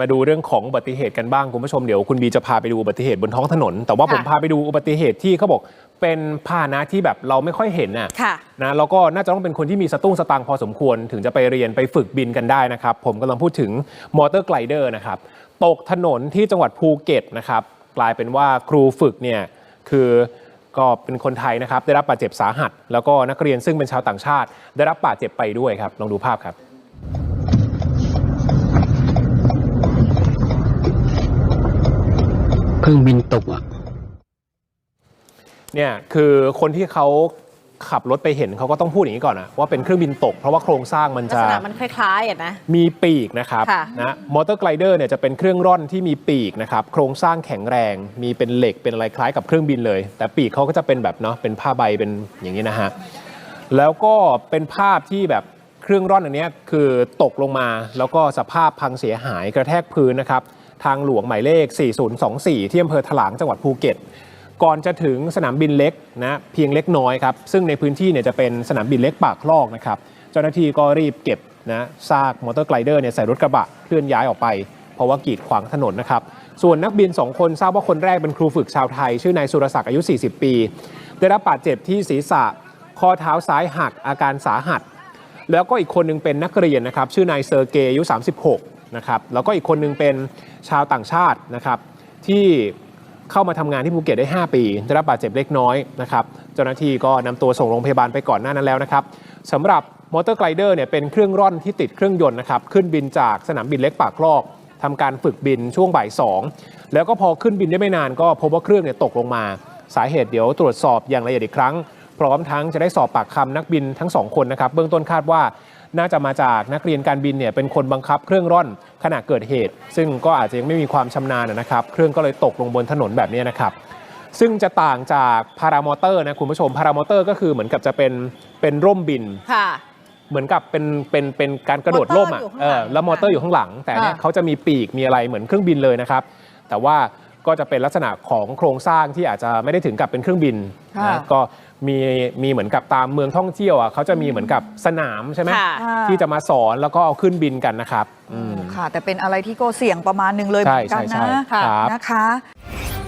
มาดูเรื่องของอุบัติเหตุกันบ้างคุณผู้ชมเดี๋ยวคุณบีจะพาไปดูอุบัติเหตุบนท้องถนน แต่ว่าผมค่ะพาไปดูอุบัติเหตุที่เขาบอกเป็นพาหนะที่แบบเราไม่ค่อยเห็นน่ะค่ะนะแล้วก็น่าจะต้องเป็นคนที่มีสตุ้งสตางค์พอสมควร ถึงจะไปเรียนไปฝึกบินกันได้นะครับ ผมกำลังพูดถึงมอเตอร์ไกลเดอร์นะครับตกถนนที่จังหวัดภูเก็ตนะครับ กลายเป็นว่าครูฝึกเนี่ยคือก็เป็นคนไทยนะครับ ได้รับบาดเจ็บสาหัส แล้วก็นักเรียนซึ่งเป็นชาวต่างชาติ ได้รับบาดเจ็บไปด้วยครับลองดูภาพครับ ครื่องบินตกอะเนี่ยคือคนที่เขาขับรถไปเห็นเขาก็ต้องพูดอย่างนี้ก่อนนะว่าเป็นเครื่องบินตก เพราะว่าโครงสร้างมันลักจะษณะมันคล้ายๆอะนะ มีปีกนะครับค่ะ นะมอเตอร์ไกลเดอร์เนี่ยจะเป็นเครื่องร่อนที่มีปีกนะครับโครงสร้างแข็งแรง มีเป็นเหล็กเป็นอะไรคล้ายกับเครื่องบินเลย แต่ปีกเขาก็จะเป็นแบบเนาะเป็นผ้าใบเป็นอย่างนี้นะฮะแล้วก็เป็นภาพที่แบบเครื่องร่อนอันเนี้ยคือตกลงมา แล้วก็สภาพพังเสียหายกระแทกพื้นนะครับ ทางหลวงหมายเลข 4024 ที่อำเภอถลางจังหวัดภูเก็ต ก่อนจะถึงสนามบินเล็กนะเพียงเล็กน้อยครับ ซึ่งในพื้นที่เนี่ยจะเป็นสนามบินเล็กปากคลอกนะครับ เจ้าหน้าที่ก็รีบเก็บนะซากมอเตอร์ไกลเดอร์เนี่ยใส่รถกระบะเคลื่อนย้ายออกไป เพราะว่ากีดขวางถนนนะครับ ส่วนนักบิน 2 คนทราบว่าคนแรกเป็นครูฝึกชาวไทย ชื่อนายสุรศักดิ์อายุ 40 ปี ได้รับบาดเจ็บที่ศีรษะข้อเท้าซ้ายหักอาการสาหัส แล้วก็อีกคนนึงเป็นนักเรียนนะครับชื่อนายเซอร์เกย์อายุ 36 นะครับแล้วก็อีกคนนึงเป็นชาวต่างชาตินะครับที่เข้ามาทำงานที่ภูเก็ตได้ 5 ปีได้รับบาดเจ็บเล็กน้อยนะครับเจ้าหน้าที่ก็นำตัวส่งโรงพยาบาลไปก่อนหน้านั้นแล้วนะครับสำหรับมอเตอร์ไกลเดอร์เนี่ยเป็นเครื่องร่อนที่ติดเครื่องยนต์นะครับขึ้นบินจากสนามบินเล็กปากคลอกทำการฝึกบินช่วงบ่ายสองแล้วก็พอขึ้นบินได้ไม่นานก็พบว่าเครื่องเนี่ยตกลงมา สาเหตุเดี๋ยวตรวจสอบอย่างละเอียดอีกครั้ง พร้อมทั้งจะได้สอบปากคำนักบินทั้งสองคนนะครับ เบื้องต้นคาดว่า น่าจะมาจากนักเรียนการบินเนี่ยเป็นคนบังคับเครื่องร่อน ขณะเกิดเหตุ ซึ่งก็อาจจะยังไม่มีความชำนาญนะครับ เครื่องก็เลยตกลงบนถนนแบบนี้นะครับซึ่งจะต่างจากพารามอเตอร์นะคุณผู้ชมพารามอเตอร์ก็คือเหมือนกับจะเป็นเป็นร่มบินค่ะเหมือนกับเป็นเป็นเป็นการกระโดดร่มอะมอเตอร์อยู่ข้างหลังเออแล้วมอเตอร์อยู่ข้างหลัง แต่เนี่ยค่ะเขาจะมีปีกมีอะไรเหมือนเครื่องบินเลยนะครับ แต่ว่า ก็จะเป็นลักษณะของโครงสร้างที่อาจจะไม่ได้ถึงกับเป็นเครื่องบินค่ะนะก็มีมีเหมือนกับตามเมืองท่องเที่ยวอะเขาจะมีเหมือนกับสนามใช่ไหมค่ะ ที่จะมาสอนแล้วก็เอาขึ้นบินกันนะครับอืม ค่ะ แต่เป็นอะไรที่ก็เสี่ยงประมาณหนึงเลยเหมือนกันใช่ใช่นะใช่ครับ นะคะทำ